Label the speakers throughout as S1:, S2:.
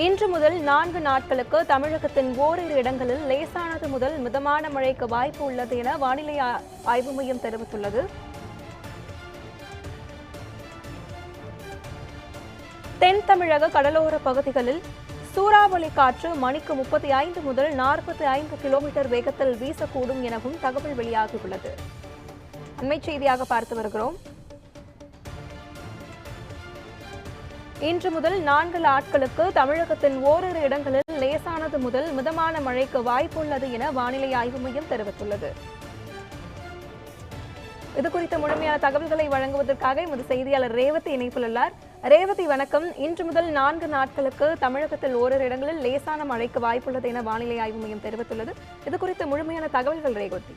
S1: இன்று முதல் நான்கு நாட்களுக்கு தமிழகத்தின் ஓரிரு இடங்களில் லேசானது முதல் மிதமான மழைக்கு வாய்ப்பு உள்ளது என வானிலை ஆய்வு மையம் தெரிவித்துள்ளது. தென் தமிழக கடலோர பகுதிகளில் சூறாவளி காற்று மணிக்கு முப்பத்தி ஐந்து முதல் நாற்பத்தி ஐந்து கிலோமீட்டர் வேகத்தில் வீசக்கூடும் எனவும் தகவல் வெளியாகியுள்ளது. அண்மைச் செய்தியாக பார்த்து வருகிறோம். இன்று முதல் நான்கு நாட்களுக்கு தமிழகத்தின் ஓரிரு இடங்களில் லேசானது முதல் மிதமான மழைக்கு வாய்ப்புள்ளது என வானிலை ஆய்வு மையம் தெரிவித்துள்ளது. இது குறித்த முழுமையான தகவல்களை வழங்குவதற்காக எமது செய்தியாளர் ரேவதி இணைப்பில் உள்ளார். ரேவதி வணக்கம். இன்று முதல் நான்கு நாட்களுக்கு தமிழகத்தில் ஓரிரு இடங்களில் லேசான மழைக்கு வாய்ப்புள்ளது என வானிலை ஆய்வு மையம் தெரிவித்துள்ளது. இது குறித்த முழுமையான தகவல்கள் ரேவதி.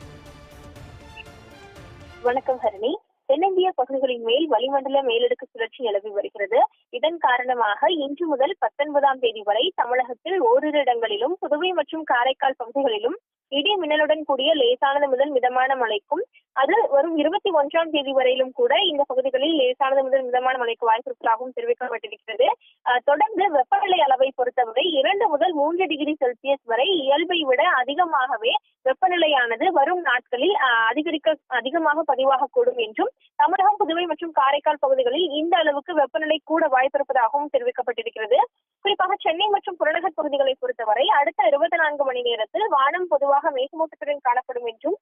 S2: வணக்கம் ஹரணி. தென்னிந்திய பகுதிகளின் மேல் வளிமண்டல மேலடுக்கு சுழற்சி நிலவி வருகிறது. இதன் காரணமாக இன்று முதல் பத்தொன்பதாம் தேதி வரை தமிழகத்தில் ஓரிரு இடங்களிலும் புதுவை மற்றும் காரைக்கால் பகுதிகளிலும் இடி மின்னலுடன் கூடிய லேசானது முதல் மிதமான மழைக்கும் அது வரும் இருபத்தி ஒன்றாம் தேதி வரையிலும் கூட இந்த பகுதிகளில் லேசானது முதல் மிதமான மழைக்கு வாய்ப்பிருப்பதாகவும் தெரிவிக்கப்பட்டிருக்கிறது. அஹ், தொடர்ந்து வெப்பநிலை அளவை பொறுத்தவரை இரண்டு முதல் மூன்று டிகிரி செல்சியஸ் வரை இயல்பை விட அதிகமாகவே வெப்பநிலையானது வரும் நாட்களில் அஹ், அதிகரிக்க அதிகமாக பதிவாகக்கூடும் என்றும் தமிழகம் புதுவை மற்றும் காரைக்கால் பகுதிகளில் இந்த அளவுக்கு வெப்பநிலை கூட வாய்ப்பிருப்பதாகவும் தெரிவிக்கப்பட்டிருக்கிறது. குறிப்பாக சென்னை மற்றும் புறநகர் பகுதிகளை பொறுத்தவரை அடுத்த இருபத்தி நான்கு மணி நேரத்தில் வானம் பொதுவாக மேகமூட்டத்துடன் காணப்படும் என்றும்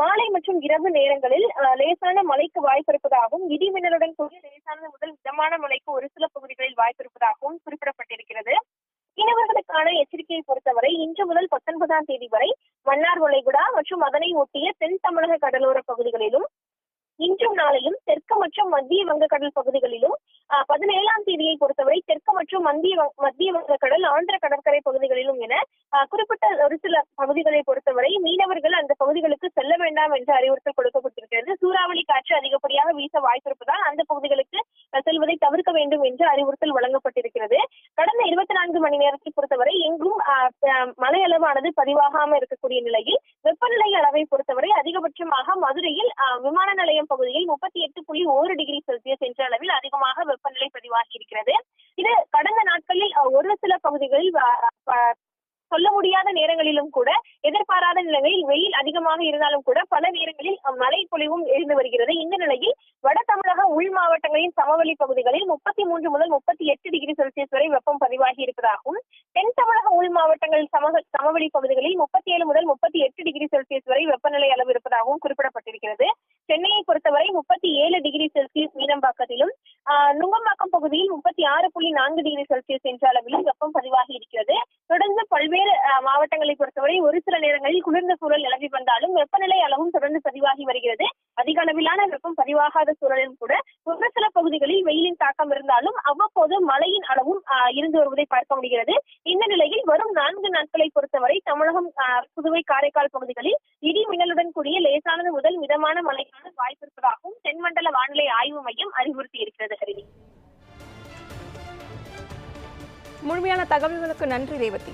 S2: மாலை மற்றும் இரவு நேரங்களில் லேசான மழைக்கு வாய்ப்பிருப்பதாகவும் இடி மின்னலுடன் கூடிய லேசான முதல் மிதமான மழைக்கு ஒரு சில பகுதிகளில் வாய்ப்பிருப்பதாகவும் குறிப்பிடப்பட்டிருக்கிறது. மீனவர்களுக்கான எச்சரிக்கையை பொறுத்தவரை இன்று முதல் பத்தொன்பதாம் தேதி வரை மன்னார் வளைகுடா மற்றும் அதனை ஒட்டிய தென் தமிழக கடலோர பகுதிகளிலும் இன்றும் நாளையும் தெற்கு மற்றும் மத்திய வங்கக்கடல் பகுதிகளிலும் ஆஹ், பதினேழாம் தேதியை பொறுத்தவரை தெற்கு மற்றும் மத்திய மத்திய வங்கக்கடல் ஆந்திர கடற்கரை பகுதிகளிலும் என ஆஹ், குறிப்பிட்ட ஒரு சில பகுதிகளை பொறுத்தவரை மீனவர்கள் அந்த பகுதிகளுக்கு செல்ல வேண்டாம் என்று அறிவுறுத்தல் கொடுக்கப்பட்டிருக்கிறது. சூறாவளி காற்று அதிகப்படியாக வீச வாய்ப்பிருப்பதால் அந்த பகுதிகளுக்கு செல்வதை தவிர்க்க வேண்டும் என்று அறிவுறுத்தல் வழங்கப்பட்டிருக்கிறது. கடந்த இருபத்தி நான்கு மணி நேரத்தை பொறுத்தவரை எங்கும் ஆஹ், மழை அளவானது பதிவாகாம இருக்கக்கூடிய நிலையில் வெப்பநிலை அளவை பொறுத்தவரை அதிகபட்சமாக மதுரையில் விமான நிலையம் பகுதியில் முப்பத்தி எட்டு புள்ளி ஒரு டிகிரி செல்சியஸ் என்ற அளவில் அதிகமாக வெப்பநிலை பதிவாகி இருக்கிறது. இது கடந்த நாட்களில் ஒரு சில பகுதிகளில் சொல்ல முடியாத நேரங்களிலும் கூட எதிர்பாராத நிலையில் வெயில் அதிகமாக இருந்தாலும் கூட பல நேரங்களில் மழை பொழிவும் இருந்து வருகிறது. இந்த நிலையில் வட உள் மாவட்டங்களின் சமவெளி பகுதிகளில் முப்பத்தி மூன்று முதல் முப்பத்தி எட்டு டிகிரி செல்சியஸ் வரை வெப்பம் பதிவாகி இருப்பதாகவும் தென் தமிழக உள் மாவட்டங்களில் சம சமவெளி பகுதிகளில் முப்பத்தி ஏழு முதல் முப்பத்தி எட்டு டிகிரி செல்சியஸ் வரை வெப்பநிலை அளவு இருப்பதாகவும் குறிப்பிடப்பட்டிருக்கிறது. சென்னையை பொறுத்தவரை முப்பத்தி ஏழு டிகிரி செல்சியஸ் மீனம்பாக்கத்திலும் ஆஹ், நுங்கம்பாக்கம் பகுதியில் முப்பத்தி ஆறு புள்ளி நான்கு டிகிரி செல்சியஸ் என்ற அளவிலும் வெப்பம் பதிவாகி இருக்கிறது. தொடர்ந்து பல்வேறு ஆஹ், மாவட்டங்களை பொறுத்தவரை ஒரு சில நேரங்களில் குளிர்ந்த சூழல் நிலவி வந்தாலும் வெப்பநிலை அளவும் தொடர்ந்து பதிவாகி வருகிறது. பதிவாகாத சூழலிலும் கூட ஒரு சில பகுதிகளில் வெயிலின் தாக்கம் இருந்தாலும் அவ்வப்போது மழையின் அளவும் இருந்து வருவதை பார்க்க முடிகிறது. இந்த நிலையில் வரும் நான்கு நாட்களை பொறுத்தவரை தமிழகம் புதுவை காரைக்கால் பகுதிகளில் இடி மின்னலுடன் கூடிய லேசானது முதல் மிதமான மழைக்கான வாய்ப்பு இருப்பதாகவும் தென்மண்டல வானிலை ஆய்வு மையம் அறிவுறுத்தி இருக்கிறது கருவி
S1: முழுமையான தகவல்களுக்கு நன்றி ரேவதி.